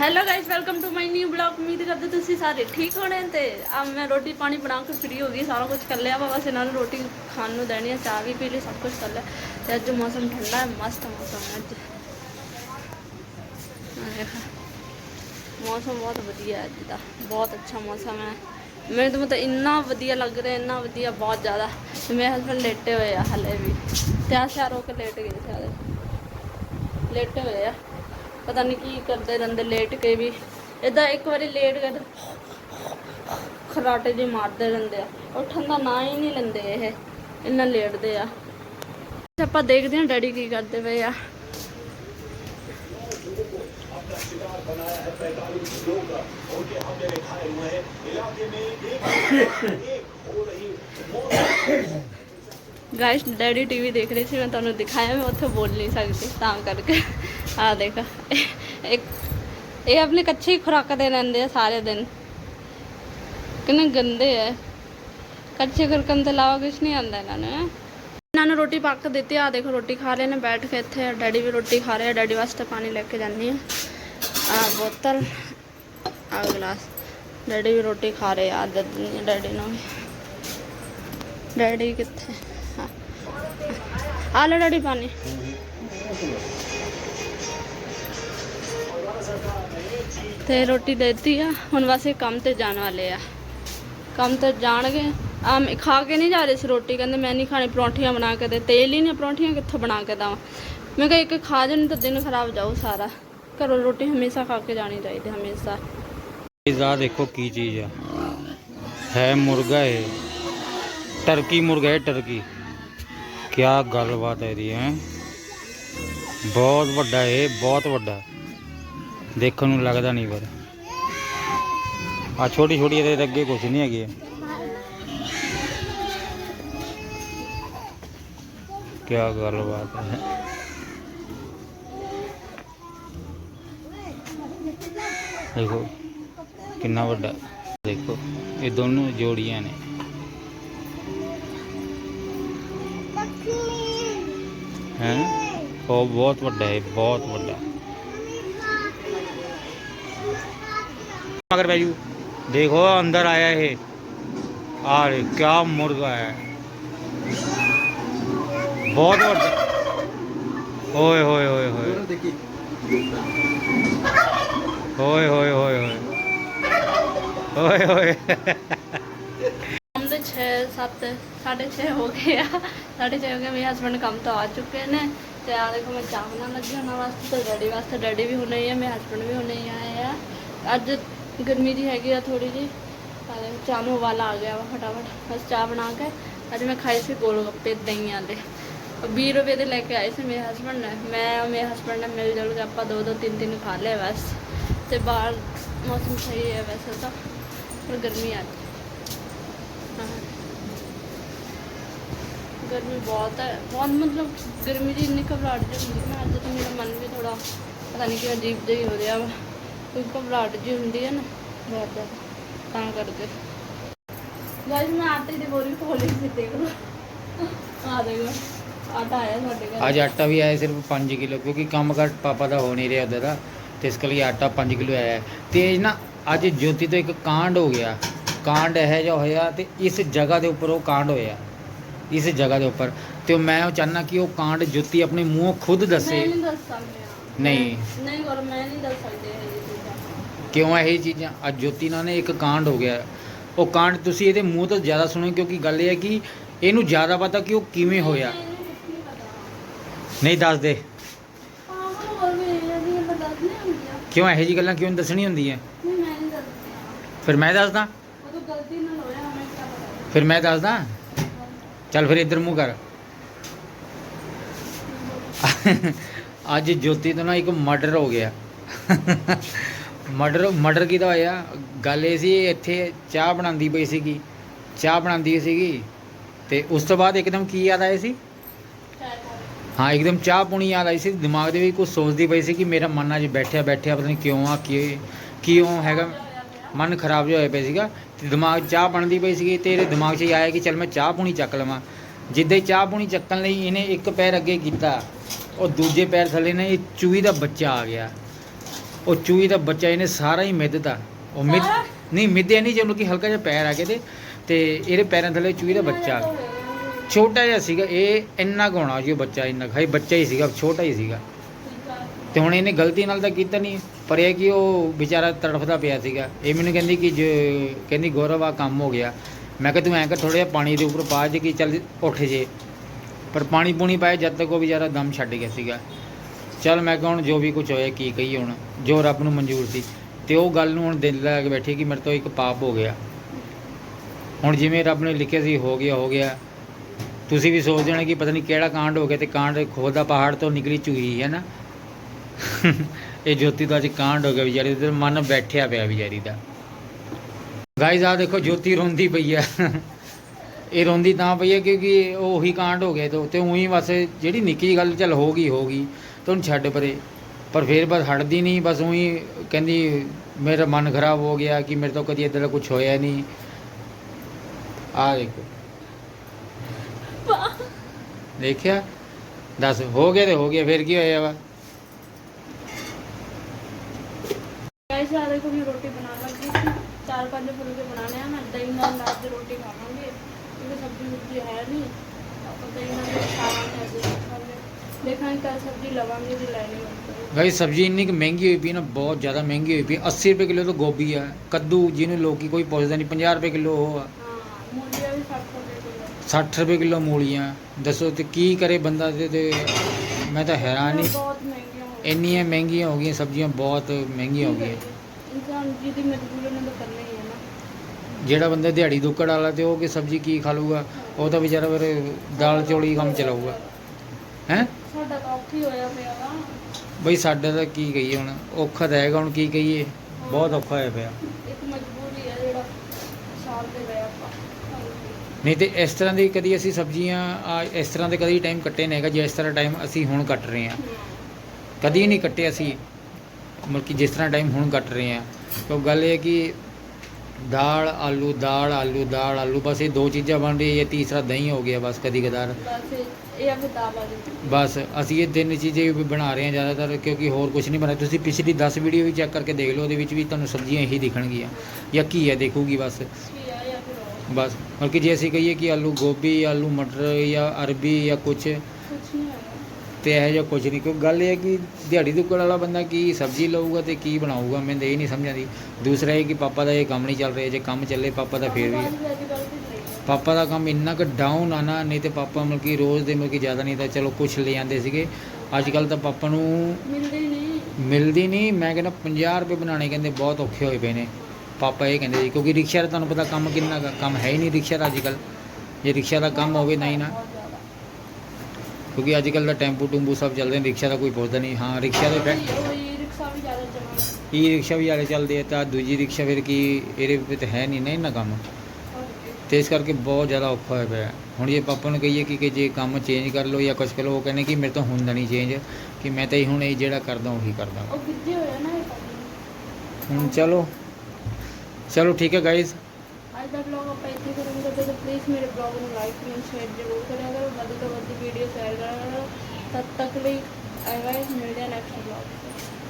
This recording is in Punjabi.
Hello guys welcome to my new blog ਉਮੀਦ ਕਰਦੇ ਤੁਸੀਂ ਸਾਰੇ ਠੀਕ ਹੋਣੇ? ਤੇ ਆ ਮੈਂ ਰੋਟੀ ਪਾਣੀ ਬਣਾ ਕੇ ਫ੍ਰੀ ਹੋ ਗਈ, ਸਾਰਾ ਕੁਝ ਕਰ ਲਿਆ ਵਾ। ਬਸ ਇਹਨਾਂ ਨੂੰ ਰੋਟੀ ਖਾਣ ਨੂੰ ਦੇਣੀ ਹੈ ਚਾਹ ਵੀ ਪੀ ਲਈ, ਸਭ ਕੁਝ ਕਰ ਲਿਆ। ਤੇ ਅੱਜ ਮੌਸਮ ਠੰਡਾ ਹੈ, ਮਸਤ ਮੌਸਮ ਹੈ ਅੱਜ। ਮੌਸਮ ਬਹੁਤ ਵਧੀਆ ਅੱਜ ਦਾ। ਬਹੁਤ ਅੱਛਾ ਮੌਸਮ ਹੈ। ਮੈਨੂੰ ਤਾਂ ਮਤਲਬ ਇੰਨਾ ਵਧੀਆ ਲੱਗ ਰਿਹਾ, ਇੰਨਾ ਵਧੀਆ, ਬਹੁਤ ਜ਼ਿਆਦਾ। ਤੇ ਮੇਰੇ ਹਸਬੰਡ ਲੇਟੇ ਹੋਏ ਆ ਹਲੇ ਵੀ। ਤਿਆਰ ਸ਼ਿਆਰ ਹੋ ਕੇ ਲੇਟ ਗਏ ਸਾਰੇ ਲੇਟੇ ਹੋਏ ਆ। ਪਤਾ ਨਹੀਂ ਕੀ ਕਰਦੇ ਰਹਿੰਦੇ, ਲੇਟ ਕੇ ਵੀ। ਇਦਾਂ ਇੱਕ ਵਾਰੀ ਲੇਟ ਗਏ ਤਾਂ ਖਰਾਟੇ ਜੀ ਮਾਰਦੇ ਰਹਿੰਦੇ ਆ। ਉੱਠਣ ਦਾ ਨਾਂ ਹੀ ਨਹੀਂ ਲੈਂਦੇ ਇਹ। ਇੰਨਾ ਲੇਟਦੇ ਆ। ਆਪਾਂ ਦੇਖਦੇ ਹਾਂ ਡੈਡੀ ਕੀ ਕਰਦੇ ਪਏ ਆ। ਗਾਇਸ ਡੈਡੀ ਟੀਵੀ ਦੇਖ ਰਹੇ ਸੀ, ਮੈਂ ਤੁਹਾਨੂੰ ਦਿਖਾਇਆ, ਮੈਂ ਉੱਥੇ ਬੋਲ ਨਹੀਂ ਸਕਦੀ, ਤਾਂ ਕਰਕੇ। ਆ ਦੇਖ। ਇੱਕ, ਇਹ ਆਪਣੀ ਕੱਚੀ ਖੁਰਾਕ ਖੁਰਾਕਦੇ ਰਹਿੰਦੇ ਆ ਸਾਰੇ ਦਿਨ। ਕਿੰਨੇ ਗੰਦੇ ਆ। ਕੱਚੇ ਖੁਰਕਣ ਤੋਂ ਇਲਾਵਾ ਕੁਝ ਨਹੀਂ ਆਉਂਦਾ ਇਹਨਾਂ ਨੂੰ ਇਹਨਾਂ ਨੂੰ ਰੋਟੀ ਪੱਕ ਦਿੱਤੀ ਆ ਦੇਖੋ, ਰੋਟੀ ਖਾ ਰਹੇ ਨੇ, ਬੈਠ ਕੇ ਇੱਥੇ ਡੈਡੀ ਵੀ ਰੋਟੀ ਖਾ ਰਹੇ ਡੈਡੀ ਵਾਸਤੇ ਪਾਣੀ ਲੈ ਕੇ ਜਾਂਦੀ ਆ। ਆ ਬੋਤਲ ਆ ਗਲਾਸ। ਡੈਡੀ ਵੀ ਰੋਟੀ ਖਾ ਰਹੇ ਆ ਆਦਤ ਨਹੀਂ ਹੈ ਡੈਡੀ ਨੂੰ ਵੀ। ਡੈਡੀ ਕਿੱਥੇ? ఆల్రెడీ పని ਤੇ ਰੋਟੀ ਦੇਤੀ ਆ। ਹੁਣ ਵਾਸੇ ਕੰਮ ਤੇ ਜਾਣ ਵਾਲੇ ਆ। ਕੰਮ ਤੇ ਜਾਣਗੇ। ਆ ਖਾ ਕੇ ਨਹੀਂ ਜਾ ਰਹੇ ਸੀ ਰੋਟੀ। ਕਹਿੰਦੇ ਮੈਂ ਨਹੀਂ ਖਾਣੀ, ਪਰੌਂਠੀਆਂ ਬਣਾ ਕੇ ਦੇ। ਤੇਲ ਹੀ ਨਹੀਂ ਪਰੌਂਠੀਆਂ ਕਿੱਥੋਂ ਬਣਾ ਕੇ ਦਵਾਂ। ਮੈਂ ਕਿਹਾ ਇੱਕ ਖਾ ਜਾਣ ਤਾਂ ਦਿਨ ਖਰਾਬ ਜਾਊ ਸਾਰਾ। ਘਰੋਂ ਰੋਟੀ ਹਮੇਸ਼ਾ ਖਾ ਕੇ ਜਾਣੀ ਚਾਹੀਦੀ ਹਮੇਸ਼ਾ। ਇਹ ਆ ਦੇਖੋ ਕੀ ਚੀਜ਼ ਆ। ਹੈ ਮੁਰਗਾ ਹੈ ਟਰਕੀ ਮੁਰਗਾ ਹੈ ਟਰਕੀ। ਕਿਆ ਗੱਲਬਾਤ ਹੈ ਦੀ ਹੈ? ਬਹੁਤ ਵੱਡਾ ਇਹ, ਬਹੁਤ ਵੱਡਾ। ਦੇਖਣ ਨੂੰ ਲੱਗਦਾ ਨਹੀਂ ਪਰ। ਆ ਛੋਟੀ ਛੋਟੀ ਇਹਦੇ ਅੱਗੇ ਕੁਝ ਨਹੀਂ ਹੈਗੇ ਕਿਆ ਗੱਲਬਾਤ ਹੈ। ਦੇਖੋ, ਕਿੰਨਾ ਵੱਡਾ। ਦੇਖੋ, ਇਹ ਦੋਨੋਂ ਜੋੜੀਆਂ ਨੇ। ਹੈ ਉਹ ਬਹੁਤ ਵੱਡਾ ਹੈ ਬਹੁਤ ਵੱਡਾ मगर भाई देखो अंदर आया है अरे क्या मुर्गा है बहुत बड़ा ओए होए होए होए होए होए होए होए ਓਏ ਓਏ ਕੰਮ ਦੇ 6 7 6:30 ਹੋ ਗਏ ਆ। 6:30 ਹੋ ਗਏ, ਮੇਰੇ ਹਸਬੰਡ ਕੰਮ ਤੋਂ ਆ ਚੁੱਕੇ ਨੇ। ਤੇ ਆ ਦੇਖੋ, ਮੈਂ ਚਾਹ ਬਣਾਉਣ ਲੱਗੀ ਉਹਨਾਂ ਵਾਸਤੇ, ਤੇ ਡੈਡੀ ਵਾਸਤੇ। ਡੈਡੀ ਵੀ ਹੁਣੇ ਹੀ ਆ, ਮੇਰੇ ਹਸਬੰਡ ਵੀ ਹੁਣੇ ਹੀ ਆਏ ਆ। ਅੱਜ ਗਰਮੀ ਦੀ ਹੈਗੀ ਆ ਥੋੜੀ ਜੀ ਚਾਹ ਨੂੰ ਉਬਾਲਾ ਆ ਗਿਆ ਵਾ ਫਟਾਫਟ। ਬਸ ਚਾਹ ਬਣਾ ਕੇ, ਅੱਜ ਮੈਂ ਖਾਈ ਸੀ ਗੋਲ ਗੱਪੇ ਦਹੀਂ ਦੇ 20 ਰੁਪਏ ਦੇ ਲੈ ਕੇ ਆਏ ਸੀ ਮੇਰੇ ਹਸਬੰਡ ਨੇ। ਮੈਂ ਮੇਰੇ ਹਸਬੰਡ ਨੇ ਮਿਲ ਜੁਲ ਕੇ ਆਪਾਂ ਦੋ ਦੋ ਤਿੰਨ ਤਿੰਨ ਖਾ ਲਏ ਬਸ। ਤੇ ਬਾਹਰ ਮੌਸਮ ਸਹੀ ਹੈ ਵੈਸੇ ਤਾਂ, ਪਰ ਗਰਮੀ ਆ ਹਾਂ। ਗਰਮੀ ਬਹੁਤ ਹੈ। ਬਹੁਤ ਮਤਲਬ ਗਰਮੀ ਦੀ ਇੰਨੀ ਘਬਰਾਹਟ ਜਿਹੀ ਹੁੰਦੀ ਹੈ। ਨਾ ਅੱਜ ਤਾਂ ਮੇਰਾ ਮਨ ਵੀ ਥੋੜਾ ਪਤਾ ਨਹੀਂ ਕਿਉਂ ਅਜੀਬ ਜਿਹਾ ਹੀ ਹੋ ਰਿਹਾ ਵਾ। ਕੋਈ ਘਬਰਾਹਟ ਜਿਹੀ ਹੁੰਦੀ ਹੈ ਨਾ ਬਹੁਤ ਜ਼ਿਆਦਾ। ਤਾਂ ਕਰਕੇ। ਗਾਇਸ ਮੈਂ ਆਟੇ ਦੀ ਬੋਰੀ ਖੋਲੀ ਸੀ ਦੇਖ ਲਓ। ਆ ਦੇਖੋ ਆਟਾ ਆਇਆ ਸਾਡੇ ਘਰ। ਅੱਜ ਆਟਾ ਵੀ ਆਇਆ ਸਿਰਫ 5 ਕਿਲੋ ਕਿਉਂਕਿ ਕੰਮ ਕਰ ਪਾਪਾ ਦਾ ਹੋ ਨਹੀਂ ਰਿਹਾ ਉੱਧਰ ਦਾ। ਤੇ ਇਸ ਕਰਕੇ ਆਟਾ 5 ਕਿਲੋ ਆਇਆ। ਤੇ ਨਾ ਅੱਜ ਜੋਤੀ ਤੋਂ ਇੱਕ ਕਾਂਡ ਹੋ ਗਿਆ। ਕਾਂਡ ਇਹ ਜਿਹਾ ਹੋਇਆ ਤੇ ਇਸ ਜਗ੍ਹਾ ਦੇ ਉੱਪਰ ਉਹ ਕਾਂਡ ਹੋਇਆ। ਇਸ ਜਗ੍ਹਾ ਦੇ ਉੱਪਰ। ਤੇ ਮੈਂ ਉਹ ਚਾਹਨਾ ਕਿ ਉਹ ਕਾਂਡ ਜੋਤੀ ਆਪਣੇ ਮੂੰਹੋਂ ਖੁਦ ਦੱਸੇ। ਨਹੀਂ ਦੱਸ ਸਕਦੀ। ਨਹੀਂ। ਨਹੀਂ ਮੈਂ ਨਹੀਂ ਦੱਸ ਸਕਦੀ ਕਿਉਂ ਇਹ ਚੀਜ਼ਾਂ? ਅੱਜ ਜੋਤੀ ਨਾਲ ਨੇ ਇੱਕ ਕਾਂਡ ਹੋ ਗਿਆ। ਉਹ ਕਾਂਡ ਤੁਸੀਂ ਇਹਦੇ ਮੂੰਹ ਤੋਂ ਜ਼ਿਆਦਾ ਸੁਣੋ ਕਿਉਂਕਿ ਗੱਲ ਇਹ ਹੈ ਕਿ ਇਹਨੂੰ ਜ਼ਿਆਦਾ ਪਤਾ ਕਿ ਉਹ ਕਿਵੇਂ ਹੋਇਆ। ਨਹੀਂ ਦੱਸਦੇ ਦੱਸ ਕਿਉਂ ਇਹੋ ਜੀ ਗੱਲਾਂ ਕਿਉਂ ਦੱਸਣੀ ਹੁੰਦੀ ਹੈ। ਫਿਰ ਮੈਂ ਦੱਸਦਾ। ਉਹ ਤਾਂ ਗਲਤੀ ਨਾਲ ਹੋਇਆ ਹਮੇ ਕੀ ਪਤਾ। ਫਿਰ ਮੈਂ ਦੱਸਦਾ। ਚੱਲ ਫਿਰ ਇੱਧਰ ਮੂੰਹ ਕਰ। ਅੱਜ ਜੋਤੀ ਤੋਂ ਨਾ ਇੱਕ ਮਰਡਰ ਹੋ ਗਿਆ। ਮਰਡਰ ਮਰਡਰ ਕਿਹਦਾ ਹੋਇਆ? ਗੱਲ ਇਹ ਸੀ, ਇੱਥੇ ਚਾਹ ਬਣਾਉਂਦੀ ਪਈ ਸੀਗੀ। ਚਾਹ ਬਣਾਉਂਦੀ ਸੀਗੀ ਤੇ ਉਸ ਤੋਂ ਬਾਅਦ ਇੱਕਦਮ ਕੀ ਯਾਦ ਆਇਆ ਸੀ? ਹਾਂ, ਇੱਕਦਮ ਚਾਹ ਪੁਣੀ ਯਾਦ ਆਈ ਸੀ। ਦਿਮਾਗ ਦੇ ਵਿੱਚ ਕੁਝ ਸੋਚਦੀ ਪਈ ਸੀ ਕਿ ਮੇਰਾ ਮਨ ਅੱਜ ਬੈਠਿਆ ਬੈਠਿਆ ਪਤਾ ਨਹੀਂ ਕਿਉਂ ਆ, ਕੀ ਕਿਉਂ ਹੈਗਾ। ਮਨ ਖਰਾਬ ਜਿਹਾ ਹੋਇਆ ਪਿਆ ਸੀਗਾ। ਦਿਮਾਗ ਚਾਹ ਬਣਦੀ ਪਈ ਸੀਗੀ ਤੇ ਇਹਦੇ ਦਿਮਾਗ 'ਚ ਆਇਆ ਕਿ ਚੱਲ ਮੈਂ ਚਾਹ ਪੁਣੀ ਚੱਕ ਲਵਾਂ ਜਿੱਦਾਂ ਹੀ ਚਾਹ ਪੁਣੀ ਚੱਕਣ ਲਈ ਇਹਨੇ ਇੱਕ ਪੈਰ ਅੱਗੇ ਕੀਤਾ ਉਹ ਦੂਜੇ ਪੈਰ ਥੱਲੇ ਨੇ ਇਹ ਚੂਹੀ ਦਾ ਬੱਚਾ ਆ ਗਿਆ ਉਹ ਚੂਹੀ ਦਾ ਬੱਚਾ ਇਹਨੇ ਸਾਰਾ ਹੀ ਮਿੱਧਤਾ ਉਹ ਮਿੱਧ? ਨਹੀਂ ਮਿੱਧਿਆ ਨਹੀਂ ਜਦੋਂ ਕਿ ਹਲਕਾ ਜਿਹਾ ਪੈਰ ਆ ਕੇ ਤੇ ਤੇ ਇਹਦੇ ਪੈਰਾਂ ਥੱਲੇ ਚੂਹੀ ਦਾ ਬੱਚਾ ਆ ਗਿਆ। ਛੋਟਾ ਜਿਹਾ ਸੀਗਾ ਇਹ ਇੰਨਾ ਹੋਣਾ ਜੀ ਉਹ ਬੱਚਾ ਇੰਨਾ ਖਾਈ ਬੱਚਾ ਹੀ ਸੀਗਾ ਛੋਟਾ ਹੀ ਸੀਗਾ ਤੇ ਹੁਣ ਇਹਨੇ ਗਲਤੀ ਨਾਲ ਤਾਂ ਕੀਤਾ ਨਹੀਂ, ਪਰ ਇਹ ਕਿ ਉਹ ਵਿਚਾਰਾ ਤੜਫਦਾ ਪਿਆ ਸੀਗਾ। ਇਹ ਮੈਨੂੰ ਕਹਿੰਦੀ ਕਿ ਜੋ, ਕਹਿੰਦੀ ਗੌਰਵ ਆ, ਕੰਮ ਹੋ ਗਿਆ। ਮੈਂ ਕਿਹਾ ਤੂੰ ਐਂ ਕਰ ਥੋੜਾ ਜਿਹਾ ਪਾਣੀ ਦੇ ਉੱਪਰ ਪਾ ਜੇ ਕਿ ਚੱਲ ਉੱਠ ਜੇ। ਪਰ ਪਾਣੀ ਪੂਣੀ ਪਾਇਆ ਜਦ ਤੱਕ ਉਹ ਵਿਚਾਰਾ ਦਮ ਛੱਡ ਗਿਆ ਸੀਗਾ। ਚੱਲ ਮੈਂ ਕਿਹਾ ਹੁਣ ਜੋ ਵੀ ਕੁਝ ਹੋਇਆ, ਕੀ ਕਹੀ ਹੁਣ। ਜੋ ਰੱਬ ਨੂੰ ਮਨਜ਼ੂਰ ਸੀ। ਤੇ ਉਹ ਗੱਲ ਨੂੰ ਹੁਣ ਦਿਲ ਲਾ ਕੇ ਬੈਠੀ ਕਿ ਮੇਰੇ ਤੋਂ ਇੱਕ ਪਾਪ ਹੋ ਗਿਆ। ਹੁਣ ਜਿਵੇਂ ਰੱਬ ਨੇ ਲਿਖਿਆ ਸੀ, ਹੋ ਗਿਆ ਹੋ ਗਿਆ। ਤੁਸੀਂ ਵੀ ਸੋਚਦੇ ਹੋਣੇ ਕਿ ਪਤਾ ਨਹੀਂ ਕਿਹੜਾ ਕਾਂਡ ਹੋ ਗਿਆ ਤੇ ਕਾਂਡ ਖੋਦ ਦਾ ਪਹਾੜ ਤੋਂ ਨਿਕਲੀ ਚੁਈ ਹੈ ਨਾ? ਇਹ ਜੋਤੀ ਦਾ ਅੱਜ ਕਾਂਡ ਹੋ ਗਿਆ ਵਿਚਾਰੀ ਦਾ ਮਨ ਬੈਠਿਆ ਪਿਆ ਵਿਚਾਰੀ ਦਾ। ਗਾਇਜ਼ ਆ ਦੇਖੋ ਜੋਤੀ ਰੋਂਦੀ ਪਈ ਆ। ਇਹ ਰੋਂਦੀ ਤਾਂ ਪਈ ਆ ਕਿਉਂਕਿ ਉਹ ਉਹੀ ਕਾਂਡ ਹੋ ਗਿਆ ਤੇ ਤੇ ਉਹੀ ਬਸ ਜਿਹੜੀ ਨਿੱਕੀ ਗੱਲ ਚੱਲ ਹੋ ਗਈ ਹੋ ਗਈ ਤੇ ਉਹਨੂੰ ਛੱਡ ਪਰੇ। ਪਰ ਫਿਰ ਬਸ ਹਟਦੀ ਨਹੀਂ ਬਸ ਉਹੀ ਕਹਿੰਦੀ ਮੇਰਾ ਮਨ ਖਰਾਬ ਹੋ ਗਿਆ ਕਿ ਮੇਰੇ ਤੋਂ ਕਦੀ ਇਦਾਂ ਦਾ ਕੁਝ ਹੋਇਆ ਨਹੀਂ ਆ ਦੇਖੋ। ਦੇਖਿਆ? ਦੱਸ ਹੋ ਗਿਆ ਤੇ ਹੋ ਗਿਆ ਫਿਰ ਕੀ ਹੋਇਆ ਵਾ? ਦੇਖੋ ਮੈਂ ਰੋਟੀ ਬਣਾਉਣ ਲੱਗੀ ਸੀ। ਚਾਰ ਪੰਜ ਫੁਲਕੇ ਬਣਾਣੇ ਆ ਮੈਂ ਦਹੀਂ ਨਾਲ ਲਾ ਕੇ ਰੋਟੀ ਖਾਵਾਂਗੇ। ਕਿਉਂਕਿ ਸਬਜ਼ੀ ਸੁਬਜ਼ੀ ਹੈ ਨਹੀਂ ਆਪਾਂ ਦਹੀਂ ਨਾਲ ਖਾਵਾਂਗੇ। ਅੱਜ ਦੇਖਾਂਗੇ ਕੱਲ ਸਬਜ਼ੀ ਲਵਾਂਗੇ ਜੇ ਲੈਣੀ ਹੋਵੇ ਭਾਈ ਸਬਜ਼ੀ ਇੰਨੀ ਕਿ ਮਹਿੰਗੀ ਹੋਈ ਪਈ ਨਾ ਬਹੁਤ ਜ਼ਿਆਦਾ ਮਹਿੰਗੀ ਹੋਈ ਪਈ। 80 ਰੁਪਏ ਕਿਲੋ ਤਾਂ ਗੋਭੀ ਆ ਕੱਦੂ ਜਿਹਨੂੰ ਲੋਕੀ ਕੋਈ ਪੁੱਛਦਾ ਨਹੀਂ 50 ਰੁਪਏ ਕਿਲੋ ਉਹ ਆ। ਹਾਂ ਮੂਲੀਆਂ ਵੀ 60 ਰੁਪਏ ਕਿਲੋ। 60 ਰੁਪਏ ਕਿਲੋ ਮੂਲੀਆਂ ਦੱਸੋ ਤੇ ਕੀ ਕਰੇ ਬੰਦਾ ਤੇ ਤੇ ਮੈਂ ਤਾਂ ਹੈਰਾਨ ਹੀ ਬਹੁਤ ਮਹਿੰਗੀਆਂ ਇੰਨੀਆਂ ਮਹਿੰਗੀਆਂ ਹੋ ਗਈਆਂ ਸਬਜ਼ੀਆਂ ਬਹੁਤ ਮਹਿੰਗੀਆਂ ਹੋ ਗਈਆਂ। ਇਨਸਾਨ ਜਿਹਦੀ ਮਜਬੂਰੀ ਨੇ ਤਾਂ ਕਰਨਾ ਹੀ ਹੈ ਨਾ। ਜਿਹੜਾ ਬੰਦਾ ਦਿਹਾੜੀ ਦੁੱਕੜ ਵਾਲਾ ਤੇ ਉਹ ਕਿ ਸਬਜ਼ੀ ਕੀ ਖਾ ਲੂਗਾ ਉਹ ਤਾਂ ਵਿਚਾਰਾ ਫਿਰ ਦਾਲ ਚੌਲੀ ਕੰਮ ਚਲਾਊਗਾ। ਹੈ? ਸਾਡਾ ਤਾਂ ਔਖੀ ਹੋਇਆ ਪਿਆ ਵਾ ਬਈ ਸਾਡਾ ਤਾਂ ਕੀ ਕਹੀਏ ਹੁਣ? ਔਖਾ ਤਾਂ ਹੈਗਾ ਹੁਣ ਕੀ ਕਹੀਏ? ਬਹੁਤ ਔਖਾ ਹੋਇਆ ਪਿਆ। ਇੱਕ ਮਜਬੂਰੀ ਹੈ ਜਿਹੜਾ ਸਾਲ ਦੇ ਗਏ ਆਪਾਂ। ਨਹੀਂ ਤੇ ਇਸ ਤਰ੍ਹਾਂ ਦੀ ਕਦੀ ਅਸੀਂ ਸਬਜ਼ੀਆਂ ਆ, ਇਸ ਤਰ੍ਹਾਂ ਦੇ ਕਦੀ ਟਾਈਮ ਕੱਟੇ ਨਹੀਂ ਹੈਗਾ ਜਿਸ ਤਰ੍ਹਾਂ ਟਾਈਮ ਅਸੀਂ ਹੁਣ ਕੱਟ ਰਹੇ ਹਾਂ। ਕਦੀ ਨਹੀਂ ਕੱਟੇ ਅਸੀਂ। ਮਤਲਬ ਕਿ ਜਿਸ ਤਰ੍ਹਾਂ ਟਾਈਮ ਹੁਣ ਕੱਟ ਰਹੇ ਹਾਂ ਤਾਂ ਗੱਲ ਇਹ ਹੈ ਕਿ ਦਾਲ ਆਲੂ ਦਾਲ ਆਲੂ ਦਾਲ ਆਲੂ ਬਸ ਇਹ ਦੋ ਚੀਜ਼ਾਂ ਬਣ ਰਹੀ ਹੈ ਤੀਸਰਾ ਦਹੀਂ ਹੋ ਗਿਆ ਬਸ ਕਦੀ ਕਦਾਰ ਬਸ ਆ ਆ ਬਸ ਅਸੀਂ ਇਹ ਤਿੰਨ ਚੀਜ਼ਾਂ ਹੀ ਬਣਾ ਰਹੇ ਹਾਂ ਜ਼ਿਆਦਾਤਰ ਕਿਉਂਕਿ ਹੋਰ ਕੁਝ ਨਹੀਂ ਬਣਾ ਤੁਸੀਂ ਪਿਛਲੀ 10 ਵੀਡੀਓ ਵੀ ਚੈੱਕ ਕਰਕੇ ਦੇਖ ਲਓ ਉਹਦੇ ਵਿੱਚ ਵੀ ਤੁਹਾਨੂੰ ਸਬਜ਼ੀਆਂ ਇਹੀ ਦਿਖਣਗੀਆਂ। ਜਾਂ ਦੇਖੂਗੀ ਬਸ। ਕੀ ਆ ਜਾਂ ਫਿਰ ਉਹ ਬਸ ਮਤਲਬ ਕਿ ਜੇ ਅਸੀਂ ਕਹੀਏ ਕਿ ਆਲੂ ਗੋਭੀ ਆਲੂ ਮਟਰ ਜਾਂ ਅਰਬੀ ਜਾਂ ਕੁਝ ਤੇ ਇਹੋ ਜਿਹਾ ਕੁਝ ਨਹੀਂ। ਕਿਉਂਕਿ ਗੱਲ ਇਹ ਹੈ ਕਿ ਦਿਹਾੜੀ ਦੁੱਕੜ ਵਾਲਾ ਬੰਦਾ ਕੀ ਸਬਜ਼ੀ ਲਊਗਾ ਤੇ ਕੀ ਬਣਾਊਗਾ? ਮੈਨੂੰ ਤਾਂ ਇਹ ਨਹੀਂ ਸਮਝ ਆਉਂਦੀ ਦੂਸਰਾ ਇਹ ਕਿ ਪਾਪਾ ਦਾ ਇਹ ਕੰਮ ਨਹੀਂ ਚੱਲ ਰਿਹਾ। ਜੇ ਕੰਮ ਚੱਲੇ ਪਾਪਾ ਦਾ ਫੇਰ ਵੀ। ਪਾਪਾ ਦਾ ਕੰਮ ਇੰਨਾ ਕੁ ਡਾਊਨ ਆ ਨਾ ਨਹੀਂ ਤੇ ਪਾਪਾ ਮਤਲਬ ਕਿ ਰੋਜ਼ ਦੇ ਮਤਲਬ ਕਿ ਜ਼ਿਆਦਾ ਨਹੀਂ ਤਾਂ ਚਲੋ ਕੁਝ ਲੈ ਆਉਂਦੇ ਸੀਗੇ। ਅੱਜ ਕੱਲ ਤਾਂ ਪਾਪਾ ਨੂੰ ਮਿਲਦੇ ਨਹੀਂ। ਮਿਲਦੀ ਨਹੀਂ। ਮੈਂ ਕਹਿੰਦਾ 50 ਰੁਪਏ ਬਣਾਉਣੇ ਕਹਿੰਦੇ ਬਹੁਤ ਔਖੇ ਹੋਏ ਪਏ ਨੇ। ਪਾਪਾ ਇਹ ਕਹਿੰਦੇ ਜੀ ਕਿਉਂਕਿ ਰਿਕਸ਼ਾ ਦਾ ਤੁਹਾਨੂੰ ਪਤਾ ਕੰਮ ਕਿੰਨਾ ਕੰਮ ਹੈ ਹੀ ਨਹੀਂ ਰਿਕਸ਼ਾ ਦਾ ਅੱਜ ਕੱਲ ਜੇ ਰਿਕਸ਼ਾ ਦਾ ਕੰਮ ਹੋਵੇ ਨਹੀਂ ਨਾ। ਕਿਉਂਕਿ ਅੱਜ ਕੱਲ ਦਾ ਟੈਂਪੂ ਟੂੰਬੂ ਸਭ ਚੱਲਦੇ ਨੇ ਰਿਕਸ਼ਾ ਦਾ ਕੋਈ ਪੁੱਛਦਾ ਨਹੀਂ। ਹਾਂ ਰਿਕਸ਼ਾ ਦੇ ਫੈ ਉਹ ਹੀ ਰਿਕਸ਼ਾ ਵੀ ਜ਼ਿਆਦਾ ਚੱਲਦੇ ਆ ਤਾਂ ਦੂਜੀ ਰਿਕਸ਼ਾ ਫਿਰ ਕੀ ਇਹਦੇ ਵਿੱਚ ਹੈ ਨਹੀਂ ਨਾ ਇੰਨਾ ਕੰਮ। ਤੇ ਇਸ ਕਰਕੇ ਬਹੁਤ ਜ਼ਿਆਦਾ ਔਖਾ ਹੋਇਆ ਪਿਆ। ਹੁਣ ਜੇ ਪਾਪਾ ਨੂੰ ਕਹੀਏ ਕਿ ਕਿ ਜੇ ਕੰਮ ਚੇਂਜ ਕਰ ਲਓ ਜਾਂ ਕੁਝ ਕਰ ਲਓ ਉਹ ਕਹਿੰਦੇ ਕਿ ਮੇਰੇ ਤੋਂ ਹੁੰਦਾ ਨਹੀਂ ਚੇਂਜ ਕਿ ਮੈਂ ਤਾਂ ਹੀ ਹੁਣ ਇਹ ਜਿਹੜਾ ਕਰਦਾ ਉਹੀ ਕਰਦਾ। ਉਹ ਗਿੱਜੇ ਹੋਇਆ ਨਾ ਇਹ ਕੰਮ। ਹੁਣ ਚਲੋ। ਚਲੋ ਠੀਕ ਹੈ ਗਾਇਜ਼ ਅੱਜ ਦਾ ਵਲੌਗ ਆਪਾਂ ਇੱਥੇ ਕਰਾਂਗੇ, ਤੇ ਪਲੀਜ਼ ਮੇਰੇ ਵਲੌਗ ਨੂੰ ਲਾਈਕ ਐਂਡ ਸ਼ੇਅਰ ਜ਼ਰੂਰ ਕਰਿਆ ਕਰੋ, ਵੱਧ ਤੋਂ ਵੱਧ ਵੀਡੀਓ ਸ਼ੇਅਰ ਕਰਿਆ ਕਰੋ ਤਦ ਤੱਕ ਲਈ ਆਏ ਵਾਏ ਮਿਲਦੇ ਆ ਨੈਕਸਟ ਵਲੌਗ